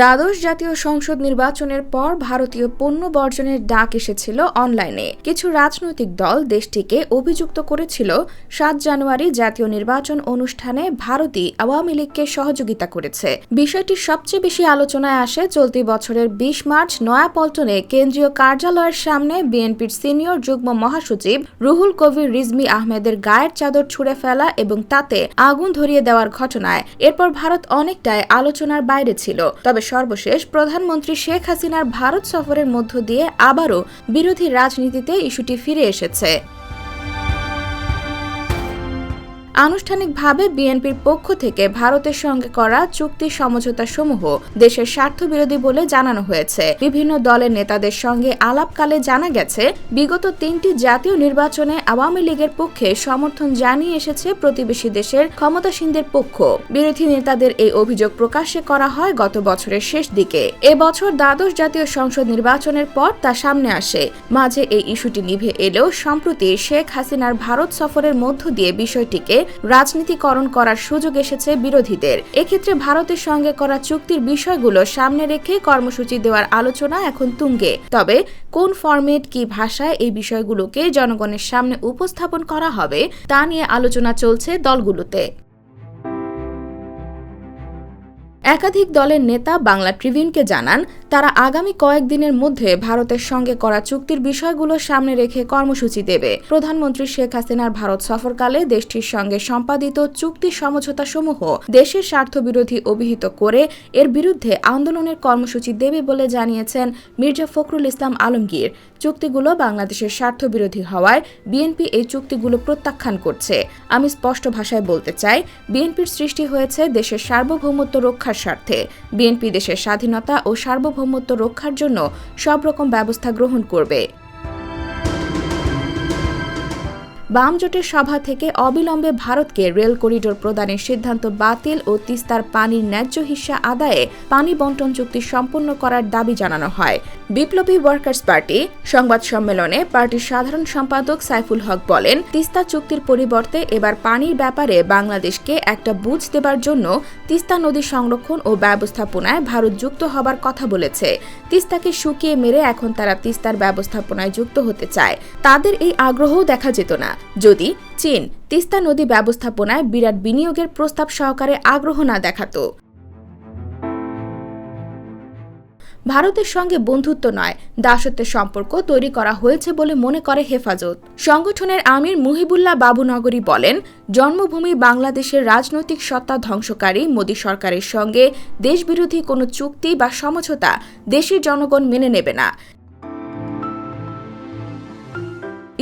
দ্বাদশ জাতীয় সংসদ নির্বাচনের পর ভারতীয় পণ্য বর্জনের ডাক এসেছিল অনলাইনে। কিছু রাজনৈতিক দল দেশটিকে অভিযুক্ত করেছিল। সাত জানুয়ারি জাতীয় নির্বাচন অনুষ্ঠানে ভারতী আওয়ামী লীগকে সহযোগিতা করেছে। বিষয়টি সবচেয়ে বেশি আলোচনায় আসে চলতি বছরের বিশ মার্চ নয়াপল্টনে কেন্দ্রীয় কার্যালয়ের সামনে বিএনপির সিনিয়র যুগ্ম মহাসচিব রুহুল কবির রিজমি আহমেদের গায়ের চাদর ছুঁড়ে ফেলা এবং তাতে আগুন ধরিয়ে দেওয়ার ঘটনায়। এরপর ভারত অনেকটাই আলোচনার বাইরে ছিল। তবে সর্বশেষ প্রধানমন্ত্রী শেখ হাসিনার ভারত সফরের মধ্য দিয়ে আবারও বিরোধী রাজনীতিতে ইস্যুটি ফিরে এসেছে। আনুষ্ঠানিকভাবে বিএনপির পক্ষ থেকে ভারতের সঙ্গে করা চুক্তি সমঝোতা সমূহ দেশের স্বার্থ বিরোধী বলে জানানো হয়েছে। বিভিন্ন দলের নেতাদের সঙ্গে আলাপকালে জানা গেছে, বিগত তিনটি জাতীয় নির্বাচনে আওয়ামী লীগের পক্ষে সমর্থন জানিয়ে এসেছে প্রতিবেশী দেশের ক্ষমতাসীনদের পক্ষ। বিরোধী নেতাদের এই অভিযোগ প্রকাশ্যে করা হয় গত বছরের শেষ দিকে। এবছর দ্বাদশ জাতীয় সংসদ নির্বাচনের পর তা সামনে আসে। মাঝে এই ইস্যুটি নিভে এলেও সম্প্রতি শেখ হাসিনার ভারত সফরের মধ্য দিয়ে বিষয়টিকে রাজনীতিকরণ করার সুযোগ এসেছে বিরোধীদের। এক্ষেত্রে ভারতের সঙ্গে করা চুক্তির বিষয়গুলো সামনে রেখে কর্মসূচি দেওয়ার আলোচনা এখন তুঙ্গে। তবে কোন ফরম্যাট, কি ভাষায় এই বিষয়গুলোকে জনগণের সামনে উপস্থাপন করা হবে, তা নিয়ে আলোচনা চলছে দলগুলোতে। একাধিক দলের নেতা বাংলা ট্রিবিউনকে জানান, তারা আগামী কয়েকদিনের মধ্যে ভারতের সঙ্গে করা চুক্তির বিষয়গুলো সামনে রেখে কর্মসূচি দেবে। প্রধানমন্ত্রী শেখ হাসিনার ভারত সফরকালে দেশটির সঙ্গে সম্পাদিত চুক্তি সমঝোতা সমূহ দেশের স্বার্থবিরোধী অভিহিত করে এর বিরুদ্ধে আন্দোলনের কর্মসূচি দেবে বলে জানিয়েছেন মির্জা ফখরুল ইসলাম আলমগীর। চুক্তিগুলো বাংলাদেশের স্বার্থবিরোধী হওয়ায় বিএনপি এই চুক্তিগুলো প্রত্যাখ্যান করছে। আমি স্পষ্ট ভাষায় বলতে চাই, বিএনপির সৃষ্টি হয়েছে দেশের সার্বভৌমত্ব রক্ষার স্বার্থে। বিএনপি দেশের স্বাধীনতা ও সার্বভৌমত্ব রক্ষার জন্য সব রকম ব্যবস্থা গ্রহণ করবে। বাম জোটের সভা থেকে অবিলম্বে ভারতকে রেল করিডোর প্রদানের সিদ্ধান্ত বাতিল ও তিস্তার পানির ন্যায্য হিস্সা আদায়ে পানি বন্টন চুক্তি সম্পন্ন করার দাবি জানানো হয়। বিপ্লবী ওয়ার্কার্স পার্টি সংবাদ সম্মেলনে পার্টির সাধারণ সম্পাদক সাইফুল হক বলেন, তিস্তা চুক্তির পরিবর্তে এবার পানির ব্যাপারে বাংলাদেশকে একটা বুঝ দেবার জন্য তিস্তা নদী সংরক্ষণ ও ব্যবস্থাপনায় ভারত যুক্ত হবার কথা বলেছে। তিস্তাকে শুকিয়ে মেরে এখন তারা তিস্তার ব্যবস্থাপনায় যুক্ত হতে চায়। তাদের এই আগ্রহও দেখা যেত না। যদি চীন তিস্তা নদী ব্যবস্থাপনায় বিরাট বিনিয়োগের প্রস্তাব সহকারে আগ্রহ না দেখাতো। ভারতের সঙ্গে বন্ধুত্ব নয়, দাসত্বের সম্পর্ক তৈরি করা হয়েছে বলে মনে করে হেফাজত। সংগঠনের আমির মুহিবুল্লাহ বাবুনগরী বলেন, জন্মভূমি বাংলাদেশের রাজনৈতিক সত্তা ধ্বংসকারী মোদী সরকারের সঙ্গে দেশবিরোধী কোনো চুক্তি বা সমঝোতা দেশের জনগণ মেনে নেবে না।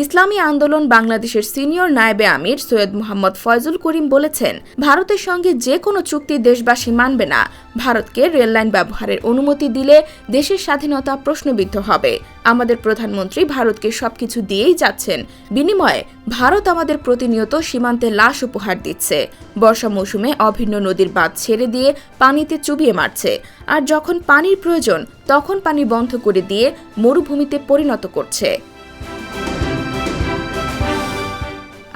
ইসলামী আন্দোলন বাংলাদেশের সিনিয়র নায়েবে আমির সৈয়দ মোহাম্মদ ফয়জুল করিম বলেছেন, ভারতের সঙ্গে যে কোনো চুক্তি দেশবাসী মানবে না। ভারতকে রেললাইন ব্যবহারের অনুমতি দিলে দেশের স্বাধীনতা প্রশ্নবিদ্ধ হবে। আমাদের প্রধানমন্ত্রী ভারতকে সবকিছু দিয়েই যাচ্ছেন। বিনিময়ে ভারত আমাদের প্রতিনিয়ত সীমান্তে লাশ উপহার দিচ্ছে। বর্ষা মৌসুমে অভিন্ন নদীর বাঁধ ছেড়ে দিয়ে পানিতে চুবিয়ে মারছে। আর যখন পানির প্রয়োজন, তখন পানি বন্ধ করে দিয়ে মরুভূমিতে পরিণত করছে।